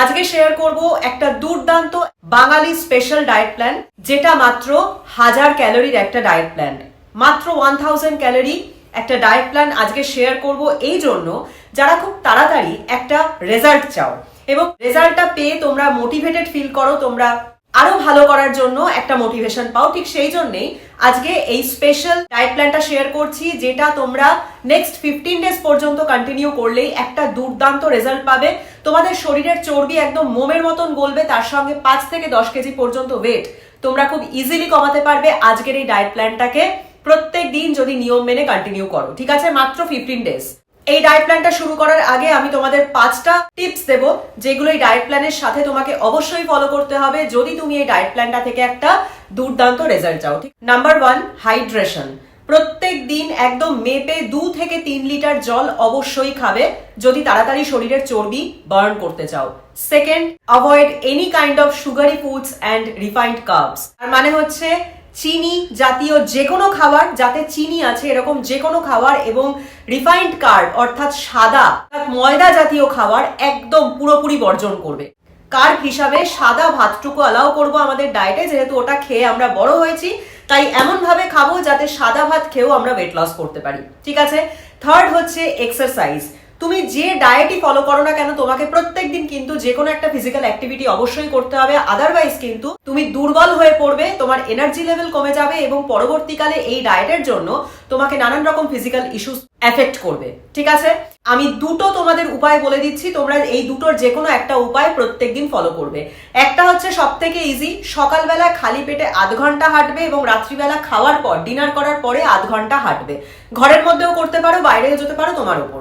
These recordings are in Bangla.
আজকে শেয়ার করব একটা দুর্দান্ত বাঙালি স্পেশাল ডায়েট প্ল্যান যেটা মাত্র হাজার ক্যালোরির একটা ডায়েট প্ল্যান মাত্র ওয়ান থাউজেন্ড ক্যালোরি একটা ডায়েট প্ল্যান আজকে শেয়ার করব এই জন্য যারা খুব তাড়াতাড়ি একটা রেজাল্ট চাও। এবং রেজাল্টটা পেয়ে তোমরা মোটিভেটেড ফিল করো, তোমরা আরও ভালো করার জন্য একটা মোটিভেশন পাও। ঠিক সেই জন্যেই আজকে এই স্পেশাল ডায়েট প্ল্যানটা শেয়ার করছি, যেটা তোমরা নেক্সট ফিফটিন ডেজ পর্যন্ত কন্টিনিউ করলেই একটা দুর্দান্ত রেজাল্ট পাবে। তোমাদের শরীরের চর্বি একদম মোমের মতন গলবে, তার সঙ্গে পাঁচ থেকে দশ কেজি পর্যন্ত ওয়েট তোমরা খুব ইজিলি কমাতে পারবে আজকের এই ডায়েট প্ল্যানটাকে প্রত্যেক দিন যদি নিয়ম মেনে কন্টিনিউ করো, ঠিক আছে? মাত্র ফিফটিন ডেজ এই ডায়েট প্ল্যানটা শুরু করার আগে আমি তোমাদের পাঁচটা টিপস দেব, যেগুলো এই ডায়েট প্ল্যানের সাথে তোমাকে অবশ্যই ফলো করতে হবে যদি তুমি এই ডায়েট প্ল্যানটা থেকে একটা দুর্দান্ত রেজাল্ট চাও। ঠিক নাম্বার ওয়ান হাইড্রেশন প্রত্যেক দিন একদম মেপে দু থেকে তিন লিটার জল অবশ্যই খাবে যদি তাড়াতাড়ি শরীরের চর্বি বার্ন করতে চাও। Second avoid any kind of sugary foods and refined carbs তার মানে হচ্ছে চিনি জাতীয় যে কোনো খাবার, যাতে চিনি আছে এরকম যে কোনো খাবার এবং রিফাইন্ড কার্ব অর্থাৎ সাদা ময়দা জাতীয় খাবার একদম পুরোপুরি বর্জন করবে। কার্ব হিসাবে সাদা ভাতটুকু অ্যালাউ করব আমাদের ডায়েটে যেহেতু ওটা খেয়ে আমরা বড় হয়েছি, তাই এমন ভাবে খাব যাতে সাদা ভাত খেয়েও আমরা ওয়েট লস করতে পারি। ঠিক আছে? থার্ড হচ্ছে এক্সারসাইজ তুমি যে ডায়েটই ফলো করো না কেন, তোমাকে প্রত্যেক দিন কিন্তু যে কোনো একটা ফিজিক্যাল অ্যাক্টিভিটি অবশ্যই করতে হবে। আদারওয়াইজ কিন্তু তুমি দুর্বল হয়ে পড়বে, তোমার এনার্জি লেভেল কমে যাবে এবং পরবর্তীকালে এই ডায়েটের জন্য তোমাকে নানান রকম ফিজিক্যাল ইস্যুস এফেক্ট করবে, ঠিক আছে? আমি দুটো তোমাদের উপায় বলে দিচ্ছি, তোমরা এই দুটোর যে কোনো একটা উপায় প্রত্যেক দিন ফলো করবে। একটা হচ্ছে সব থেকে ইজি সকালবেলা খালি পেটে আধ ঘণ্টা হাঁটবে এবং রাত্রিবেলা খাওয়ার পর ডিনার করার পরে আধ ঘণ্টা হাঁটবে। ঘরের মধ্যেও করতে পারো, বাইরেও যেতে পারো তোমার উপর।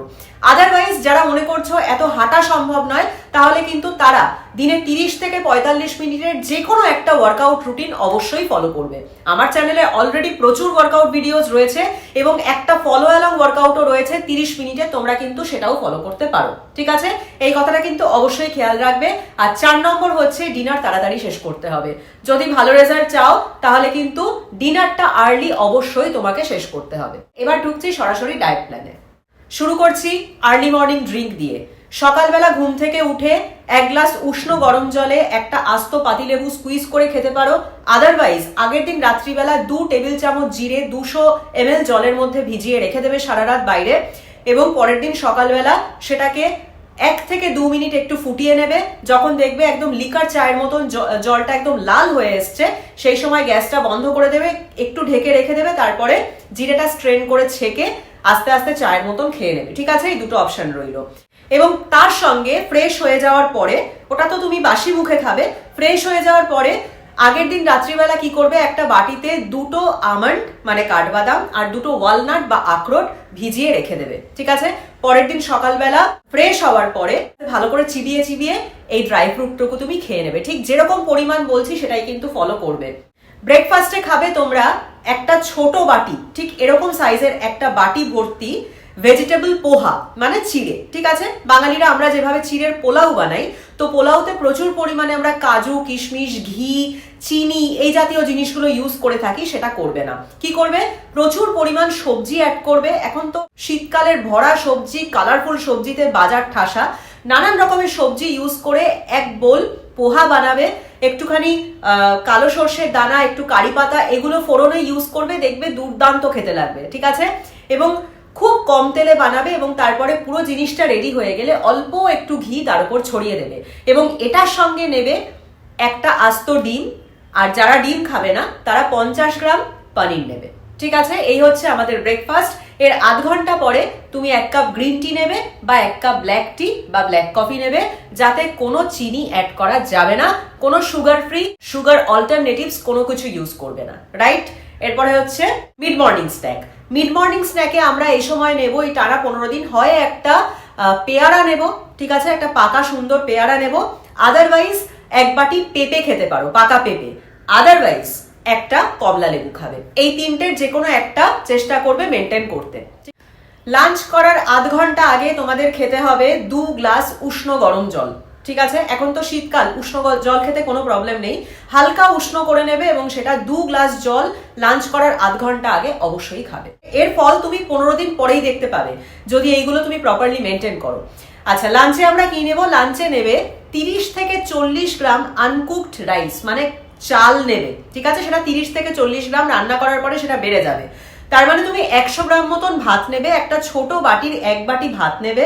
আদারওয়াইজ যারা মনে করছ এত হাঁটা সম্ভব নয় তাহলে কিন্তু তারা দিনে তিরিশ থেকে পঁয়তাল্লিশ মিনিটের যে কোনো একটা ওয়ার্কআউট রুটিন অবশ্যই ফলো করবে। আমার চ্যানেলে অলরেডি প্রচুর ওয়ার্কআউট ভিডিওস রয়েছে এবং একটা ফলো অ্যালং ওয়ার্কআউটও রয়েছে, তিরিশ মিনিটে তোমরা কিন্তু সেটাও ফলো করতে পারো। ঠিক আছে? এই কথাটা কিন্তু অবশ্যই খেয়াল রাখবে। আর চার নম্বর হচ্ছে ডিনার তাড়াতাড়ি শেষ করতে হবে। যদি ভালো রেজাল্ট চাও, তাহলে কিন্তু ডিনারটা আর্লি অবশ্যই তোমাকে শেষ করতে হবে। এবার ঢুকছি সরাসরি ডায়েট প্ল্যানে শুরু করছি আর্লি মর্নিং ড্রিঙ্ক দিয়ে। সকালবেলা ঘুম থেকে উঠে এক গ্লাস উষ্ণ গরম জলে একটা আস্ত পাতিলেবু স্কুইজ করে খেতে পারো। আদারওয়াইজ আগের দিন রাত্রিবেলা দু টেবিল চামচ জিরে দুশো এম জলের মধ্যে ভিজিয়ে রেখে দেবে সারা রাত বাইরে এবং পরের দিন সকালবেলা সেটাকে এক থেকে দু মিনিট একটু ফুটিয়ে নেবে। যখন দেখবে একদম লিকার চায়ের মতন জলটা একদম লাল হয়ে এসছে, সেই সময় গ্যাসটা বন্ধ করে দেবে, একটু ঢেকে রেখে দেবে, তারপরে জিরেটা স্ট্রেন করে ছেঁকে আস্তে আস্তে চায়ের মতন খেয়ে নেবে। ঠিক আছে? এই দুটো অপশন রইল। এবং তার সঙ্গে ফ্রেশ হয়ে যাওয়ার পরে, ওটা তো তুমি বাসি মুখে খাবে ফ্রেশ হয়ে যাওয়ার পরে আগের দিন রাত্রিবেলা কি করবে? একটা বাটিতে দুটো আমন্ড মানে কাঠবাদাম, আর দুটো ওয়ালনাট বা আখরোট ভিজিয়ে রেখে দেবে, ঠিক আছে? পরের দিন সকালবেলা ফ্রেশ হওয়ার পরে ভালো করে চিবিয়ে চিবিয়ে এই ড্রাই ফ্রুটটুকু তুমি খেয়ে নেবে। ঠিক যেরকম পরিমাণ বলছি, সেটাই কিন্তু ফলো করবে। ব্রেকফাস্টে খাবে তোমরা একটা ছোট বাটি, ঠিক এরকম সাইজের একটা বাটি ভর্তি ভেজিটেবল পোহা মানে চিড়ে ঠিক আছে? বাঙালিরা আমরা যেভাবে চিড়ের পোলাও বানাই, তো পোলাওতে প্রচুর পরিমাণে আমরা কাজু, কিশমিশ, ঘি, চিনি, এই জাতীয় জিনিসগুলো ইউজ করে থাকি, সেটা করবে না। কি করবে? প্রচুর পরিমাণ সবজি অ্যাড করবে। এখন তো শীতকালের ভরা সবজি কালারফুল সবজিতে বাজার ঠাসা। নানান রকমের সবজি ইউজ করে এক বোল পোহা বানাবে। একটুখানি কালো সর্ষের দানা, একটু কারি পাতা, এগুলো ফোড়নে ইউজ করবে, দেখবে দুর্দান্ত খেতে লাগবে, ঠিক আছে? এবং খুব কম তেলে বানাবে এবং তারপরে পুরো জিনিসটা রেডি হয়ে গেলে অল্প একটু ঘি তার উপর ছড়িয়ে দেবে। এবং এটার সঙ্গে নেবে একটা আস্ত ডিম, আর যারা ডিম খাবে না, তারা পঞ্চাশ গ্রাম পনির নেবে। ঠিক আছে? এই হচ্ছে আমাদের ব্রেকফাস্ট এর আধ ঘণ্টা পরে তুমি এক কাপ গ্রিন টি নেবে বা এক কাপ ব্ল্যাক টি বা ব্ল্যাক কফি নেবে, যাতে কোনো চিনি অ্যাড করা যাবে না, কোনো সুগার ফ্রি সুগার অল্টারনেটিভস কোনো কিছু ইউজ করবে না। রাইট এরপরে হচ্ছে mid morning snack mid morning স্ন্যাকে আমরা এই সময় নেব, এই টানা পনেরো দিন। হয় একটা পেয়ারা নেব, ঠিক আছে? একটা পাকা সুন্দর পেয়ারা নেব। আদারওয়াইজ এক বাটি পেঁপে খেতে পারো, পাকা পেঁপে। আদারওয়াইজ একটা কমলা লেবু খাবে। এই তিনটের যে কোনো একটা চেষ্টা করবে মেনটেন করতে। লাঞ্চ করার আধ ঘণ্টা আগে তোমাদের খেতে হবে দু গ্লাস উষ্ণ গরম জল। ঠিক আছে? এখন তো শীতকাল, উষ্ণ জল খেতে কোনো প্রবলেম নেই। হালকা উষ্ণ করে নেবে এবং সেটা দু গ্লাস জল লাঞ্চ করার আধ ঘণ্টা আগে অবশ্যই খাবে। এর ফল তুমি পনেরো দিন পরেই দেখতে পাবে, যদি এইগুলো তুমি প্রপারলি মেনটেন করো। আচ্ছা লাঞ্চে আমরা কি নেব? লাঞ্চে নেবে তিরিশ থেকে চল্লিশ গ্রাম আনকুকড রাইস মানে চাল নেবে। ঠিক আছে? সেটা তিরিশ থেকে চল্লিশ গ্রাম রান্না করার পরে সেটা বেড়ে যাবে। তার মানে তুমি একশো গ্রাম মতন ভাত নেবে, একটা ছোট বাটির এক বাটি ভাত নেবে।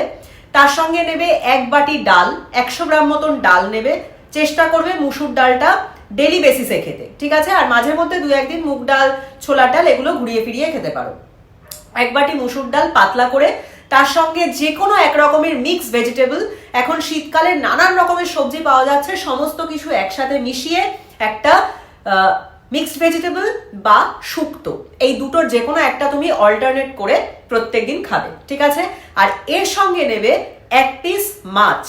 তার সঙ্গে নেবে এক বাটি ডাল, একশো গ্রাম মতন ডাল নেবে। চেষ্টা করবে মুসুর ডালটা ডেলি বেসিসে খেতে, ঠিক আছে? আর মাঝে মধ্যে দু একদিন মুগ ডাল ছোলার ডাল এগুলো ঘুরিয়ে ফিরিয়ে খেতে পারো। এক বাটি মুসুর ডাল পাতলা করে, তার সঙ্গে যে কোনো এক রকমের মিক্স ভেজিটেবল এখন শীতকালে নানান রকমের সবজি পাওয়া যাচ্ছে, সমস্ত কিছু একসাথে মিশিয়ে একটা মিক্সড ভেজিটেবল বা শুক্তো। এই দুটোর যে কোনো একটা তুমি অল্টারনেট করে প্রত্যেক দিন খাবে, ঠিক আছে? আর এর সঙ্গে নেবে এক পিস মাছ।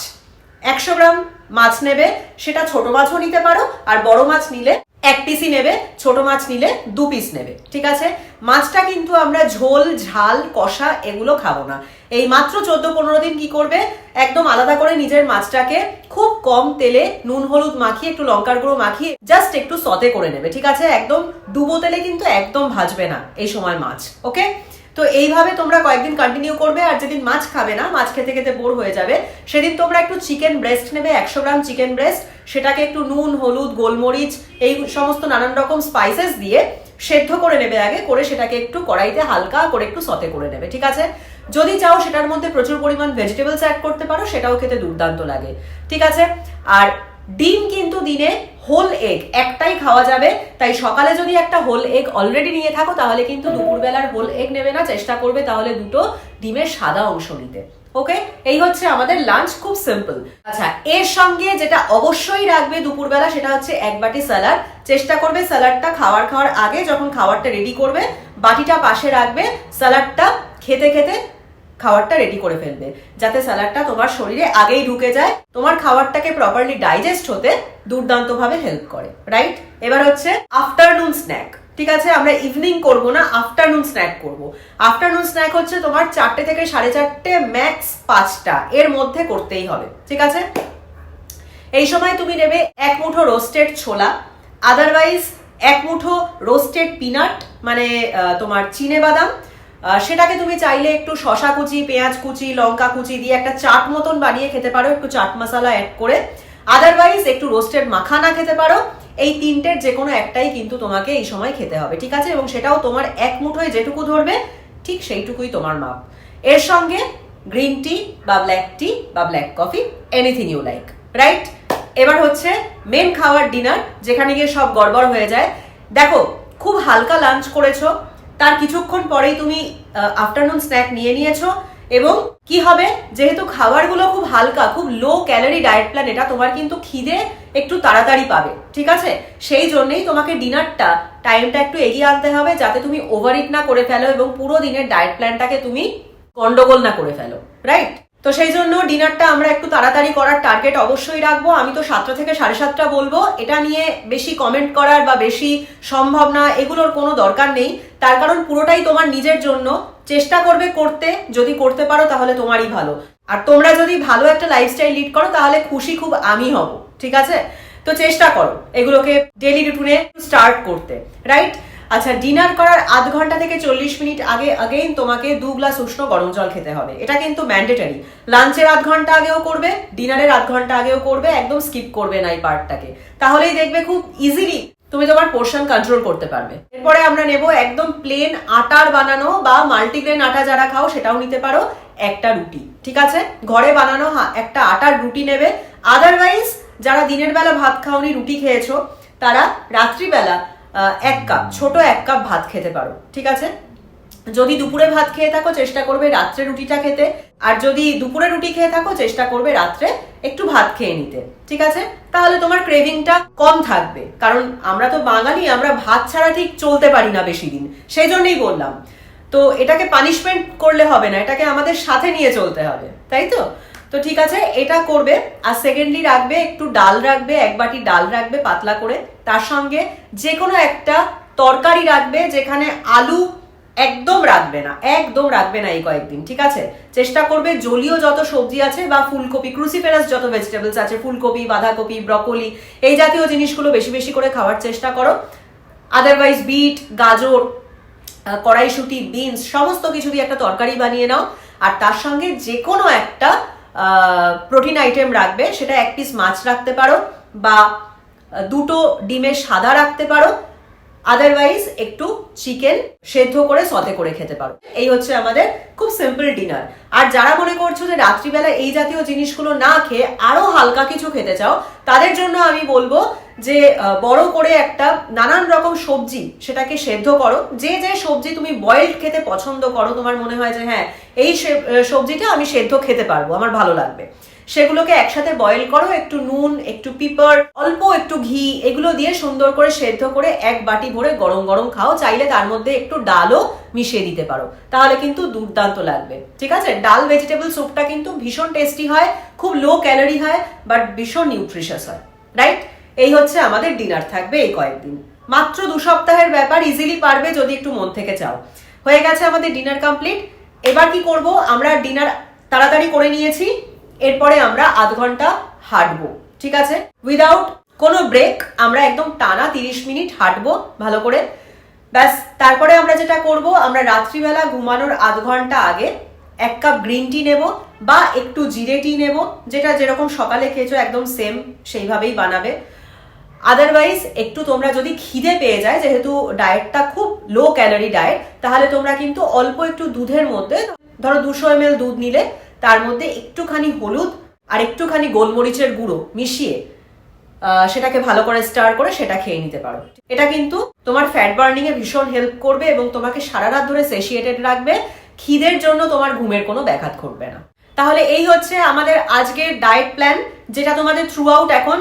একশো গ্রাম মাছ নেবে, সেটা ছোট মাছও নিতে পারো, আর বড় মাছ নিলে এক পিসই নেবে, ছোট মাছ নিলে দু পিস নেবে, ঠিক আছে? মাছটা কিন্তু আমরা ঝোল, ঝাল, কষা এগুলো খাব না। এই মাত্র চোদ্দ পনেরো দিন কি করবে? একদম আলাদা করে নিজের মাছটাকে খুব কম তেলে নুন, হলুদ মাখিয়ে, একটু লঙ্কার গুঁড়ো মাখিয়ে জাস্ট একটু সতে করে নেবে, ঠিক আছে? একদম ডুবো তেলে কিন্তু একদম ভাজবে না এই সময় মাছ ওকে তো এইভাবে তোমরা কয়েকদিন কন্টিনিউ করবে, আর যেদিন মাছ খাবে না, মাছ খেতে খেতে বোর হয়ে যাবে, সেদিন তোমরা একটু চিকেন ব্রেস্ট নেবে, একশো গ্রাম চিকেন ব্রেস্ট সেটাকে একটু নুন, হলুদ, গোলমরিচ, এই সমস্ত নানান রকম স্পাইসেস দিয়ে সেদ্ধ করে নেবে আগে, করে সেটাকে একটু কড়াইতে হালকা করে একটু সতে করে নেবে, ঠিক আছে? যদি চাও সেটার মধ্যে প্রচুর পরিমাণ ভেজিটেবলস অ্যাড করতে পারো, সেটাও খেতে দুর্দান্ত লাগে, ঠিক আছে? আর ডিম কিন্তু দিনে হোল এগ একটাই খাওয়া যাবে। তাই সকালে যদি একটা হোল এগ অলরেডি নিয়ে থাকো, তাহলে কিন্তু দুপুরবেলার হোল এগ নেবে না। চেষ্টা করবে তাহলে দুটো ডিমের সাদা অংশ নিতে। ওকে এই হচ্ছে আমাদের লাঞ্চ খুব সিম্পল আচ্ছা এর সঙ্গে যেটা অবশ্যই রাখবে দুপুরবেলা, সেটা হচ্ছে এক বাটি স্যালাড চেষ্টা করবে স্যালাডটা খাওয়ার খাওয়ার আগে যখন খাবারটা রেডি করবে, বাটিটা পাশে রাখবে স্যালাডটা খেতে খেতে খাবারটা রেডি করে ফেলবে। যাতে স্যালাডটা তোমার শরীরে আগেই ঢুকে যায়, তোমার খাবারটাকে প্রপারলি ডাইজেস্ট হতে দুর্দান্তভাবে হেল্প করে রাইট এবার হচ্ছে আফটারনুন স্ন্যাক ঠিক আছে? আমরা ইভিনিং করব না আফটারনুন স্ন্যাক করব। আফটারনুন স্ন্যাক হচ্ছে তোমার চারটে থেকে সাড়ে চারটে ম্যাক্স পাঁচটা, এর মধ্যে করতেই হবে, ঠিক আছে? এই সময় তুমি নেবে এক মুঠো রোস্টেড ছোলা আদারওয়াইজ এক মুঠো রোস্টেড পিনাট মানে তোমার চিনে বাদাম সেটাকে তুমি চাইলে একটু শশা কুচি, পেঁয়াজ কুচি, লঙ্কা কুচি দিয়ে একটা চাট মতন বানিয়ে খেতে পারো। একটু চাট মশলা অ্যাড করে। আদারওয়াইজ একটু রোস্টেড মাখানা খেতে পারো। এই তিনটের যে কোনো একটাই কিন্তু তোমাকে এই সময় খেতে হবে, ঠিক আছে? এবং সেটাও তোমার এক মুঠোয় যেটুকু ধরবে, ঠিক সেইটুকুই তোমার মাপ। এর সঙ্গে গ্রিন টি বা ব্ল্যাক টি বা black coffee anything you like right এবার হচ্ছে মেন খাওয়ার ডিনার যেখানে গিয়ে সব গড়বড় হয়ে যায়। দেখো, খুব হালকা লাঞ্চ করেছ তার কিছুক্ষণ পরেই তুমি আফটারনুন স্ন্যাক নিয়ে নিয়েছো এবং কি হবে? যেহেতু খাবারগুলো খুব হালকা, খুব লো ক্যালোরি ডায়েট প্ল্যান এটা তোমার কিন্তু খিদে একটু তাড়াতাড়ি পাবে, ঠিক আছে? সেই জন্যই তোমাকে ডিনারটা টাইমটা একটু এগিয়ে আনতে হবে যাতে তুমি ওভার ইট না করে ফেলো এবং পুরো দিনের ডায়েট প্ল্যানটাকে তুমি গন্ডগোল না করে ফেলো রাইট তো সেই জন্য ডিনারটা আমরা একটু তাড়াতাড়ি করার টার্গেট অবশ্যই রাখব। আমি তো সাতটা থেকে সাড়ে সাতটা বলব। এটা নিয়ে বেশি কমেন্ট করার বা বেশি সম্ভব না, এগুলোর কোনো দরকার নেই। তার কারণ পুরোটাই তোমার নিজের জন্য। চেষ্টা করবে করতে। যদি করতে পারো তাহলে তোমারই ভালো। আর তোমরা যদি ভালো একটা লাইফস্টাইল লিড করো, তাহলে খুশি খুব আমি হব। ঠিক আছে? তো চেষ্টা করো এগুলোকে ডেলি রুটিনে স্টার্ট করতে। রাইট আচ্ছা ডিনার করার আধ ঘণ্টা থেকে চল্লিশ মিনিট আগে আগেইন তোমাকে দু গ্লাস উষ্ণ গরম জল খেতে হবে। এটা কিন্তু ম্যান্ডেটারি লাঞ্চের আধ ঘণ্টা আগেও করবে ডিনারের আধ ঘণ্টা আগেও করবে, একদম স্কিপ করবে না এই পার্টটাকে তাহলেই দেখবে খুব ইজিলি তুমি তোমার পোর্শন কন্ট্রোল করতে পারবে। এরপরে আমরা নেব একদম প্লেন আটার বানানো বা মাল্টিগ্রেন আটা যারা খাও, সেটাও নিতে পারো, একটা রুটি, ঠিক আছে? ঘরে বানানো একটা আটার রুটি নেবে। আদারওয়াইজ যারা দিনের বেলা ভাত খাওনি, রুটি খেয়েছো, তারা রাত্রিবেলা এক কাপ, ছোট এক কাপ ভাত খেতে পারো, ঠিক আছে? যদি দুপুরে ভাত খেয়ে থাকো, চেষ্টা করবে রাত্রে রুটিটা খেতে, আর যদি দুপুরে রুটি খেয়ে থাকো, চেষ্টা করবে রাত্রে একটু ভাত খেয়ে নিতে, ঠিক আছে? তাহলে তোমার ক্রেভিংটা কম থাকবে, কারণ আমরা তো বাঙালি, আমরা ভাত ছাড়া ঠিক চলতে পারি না বেশি দিন সেই জন্যই বললাম। তো এটাকে পানিশমেন্ট করলে হবে না, এটাকে আমাদের সাথে নিয়ে চলতে হবে, তাই তো? তো ঠিক আছে, এটা করবে, আর সেকেন্ডলি রাখবে, একটু ডাল রাখবে, এক বাটি ডাল রাখবে পাতলা করে। তার সঙ্গে যে কোনো একটা তরকারি রাখবে, যেখানে আলু একদম রাখবে না, একদম রাখবে না এই কয়েকদিন, ঠিক আছে? চেষ্টা করবে, জলীয় যত সবজি আছে বা ফুলকপি ক্রুসিফেরাস যত ভেজিটেবলস আছে, ফুলকপি, বাঁধাকপি ব্রকলি এই জাতীয় জিনিসগুলো বেশি বেশি করে খাওয়ার চেষ্টা করো। আদারওয়াইজ বিট, গাজর কড়াইশুঁটি, বিনস, সমস্ত কিছু দিয়ে একটা তরকারি বানিয়ে নাও। আর তার সঙ্গে যে কোনো একটা প্রোটিন আইটেম রাখবে, সেটা এক পিস মাছ রাখতে পারো বা দুটো ডিমের সাদা রাখতে পারো। আদারওয়াইজ একটু চিকেন সেদ্ধ করে সতে করে খেতে পারো। এই হচ্ছে আমাদের খুব সিম্পল ডিনার আর যারা মনে করছ যে রাত্রিবেলা এই জাতীয় জিনিসগুলো না খেয়ে আরও হালকা কিছু খেতে চাও, তাদের জন্য আমি বলব যে বড় করে একটা নানান রকম সবজি সেটাকে সেদ্ধ করো। যে যে সবজি তুমি বয়েলড খেতে পছন্দ করো, তোমার মনে হয় যে হ্যাঁ এই সবজিটা আমি সেদ্ধ খেতে পারব, আমার ভালো লাগবে। সেগুলোকে একসাথে বয়েল করো, একটু নুন, একটু পিপার অল্প একটু ঘি, এগুলো দিয়ে সুন্দর করে সেদ্ধ করে এক বাটি ভরে গরম গরম খাও। চাইলে তার মধ্যে একটু ডালও মিশিয়ে দিতে পারো। তাহলে কিন্তু দুর্দান্ত লাগবে। ঠিক আছে? ডাল ভেজিটেবল স্যুপটা কিন্তু ভীষণ টেস্টি হয়, খুব লো ক্যালোরি হয় বাট ভীষণ নিউট্রিশাস হয়। রাইট এই হচ্ছে আমাদের ডিনার থাকবে এই কয়েকদিন। মাত্র দু সপ্তাহের ব্যাপার ইজিলি পারবে যদি একটু মন থেকে চাও। হয়ে গেছে আমাদের ডিনার কমপ্লিট এবার কি করব? আমরা ডিনার তাড়াতাড়ি করে নিয়েছি। এরপরে আমরা আধ ঘণ্টা হাঁটবো, ঠিক আছে? উইদাউট কোনো ব্রেক আমরা একদম টানা তিরিশ মিনিট হাঁটবো, ভালো করে। ব্যাস, তারপরে আমরা যেটা করব, আমরা রাত্রিবেলা ঘুমানোর আধ ঘণ্টা আগে এক কাপ গ্রিন টি নেব বা একটু জিরে টি নেব, যেটা যেরকম সকালে খেয়েছো, একদম সেম সেইভাবেই বানাবে। আদারওয়াইজ একটু তোমরা যদি খিদে পেয়ে যায়, যেহেতু ডায়েটটা খুব লো ক্যালোরি ডায়েট তাহলে তোমরা কিন্তু অল্প একটু দুধের মধ্যে, ধরো দুশো এম দুধ নিলে, তার মধ্যে একটুখানি হলুদ আর একটুখানি গোলমরিচের গুঁড়ো মিশিয়ে সেটাকে ভালো করে স্টার করে সেটা খেয়ে নিতে পারো। এটা কিন্তু তোমার ফ্যাট বার্নিং এ ভীষণ হেল্প করবে এবং তোমাকে সারা রাত ধরে সেশিয়েটেড রাখবে, খিদের জন্য তোমার ঘুমের কোনো ব্যাঘাত ঘটবে না। তাহলে এই হচ্ছে আমাদের আজকের ডায়েট প্ল্যান যেটা তোমাদের থ্রু আউট এখন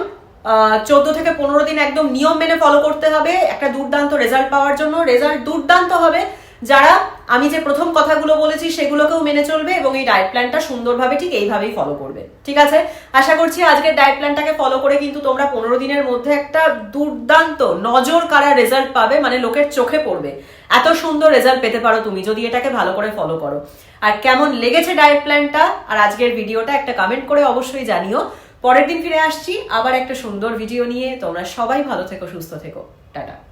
চোদ্দ থেকে পনেরো দিন একদম নিয়ম মেনে ফলো করতে হবে, একটা দুর্দান্ত রেজাল্ট পাওয়ার জন্য। রেজাল্ট দুর্দান্ত হবে যারা, আমি যে প্রথম কথাগুলো বলেছি সেগুলোকেও মেনে চলবে এবং এই ডায়েট প্ল্যানটা সুন্দরভাবে ঠিক এইভাবেই ফলো করবে। ঠিক আছে? আশা করছি আজকের ডায়েট প্ল্যানটাকে ফলো করে কিন্তু তোমরা পনেরো দিনের মধ্যে একটা দুর্দান্ত নজর কারা রেজাল্ট পাবে মানে লোকের চোখে পড়বে। এত সুন্দর রেজাল্ট পেতে পারো তুমি যদি এটাকে ভালো করে ফলো করো। আর কেমন লেগেছে ডায়েট প্ল্যানটা আর আজকের ভিডিওটা একটা কমেন্ট করে অবশ্যই জানিও। পরের দিন ফিরে আসছি। আবার একটা সুন্দর ভিডিও নিয়ে। তোমরা সবাই ভালো থেকো, সুস্থ থেকো। টাটা।